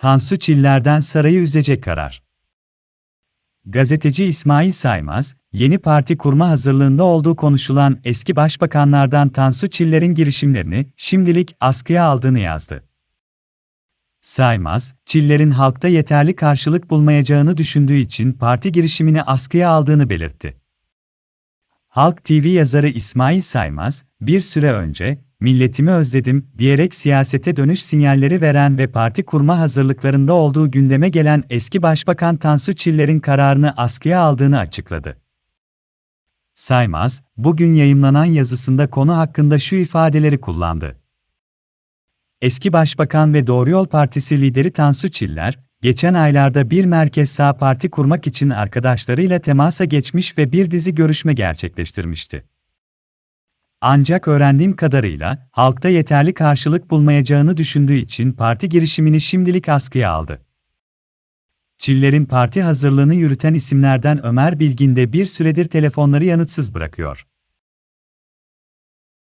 Tansu Çiller'den sarayı üzecek karar. Gazeteci İsmail Saymaz, yeni parti kurma hazırlığında olduğu konuşulan eski başbakanlardan Tansu Çiller'in girişimlerini şimdilik askıya aldığını yazdı. Saymaz, Çiller'in halkta yeterli karşılık bulmayacağını düşündüğü için parti girişimini askıya aldığını belirtti. Halk TV yazarı İsmail Saymaz, bir süre önce, milletimi özledim diyerek siyasete dönüş sinyalleri veren ve parti kurma hazırlıklarında olduğu gündeme gelen eski Başbakan Tansu Çiller'in kararını askıya aldığını açıkladı. Saymaz, bugün yayımlanan yazısında konu hakkında şu ifadeleri kullandı. Eski Başbakan ve Doğru Yol Partisi lideri Tansu Çiller, geçen aylarda bir merkez sağ parti kurmak için arkadaşlarıyla temasa geçmiş ve bir dizi görüşme gerçekleştirmişti. Ancak öğrendiğim kadarıyla, halkta yeterli karşılık bulmayacağını düşündüğü için parti girişimini şimdilik askıya aldı. Çiller'in parti hazırlığını yürüten isimlerden Ömer Bilgin de bir süredir telefonları yanıtsız bırakıyor.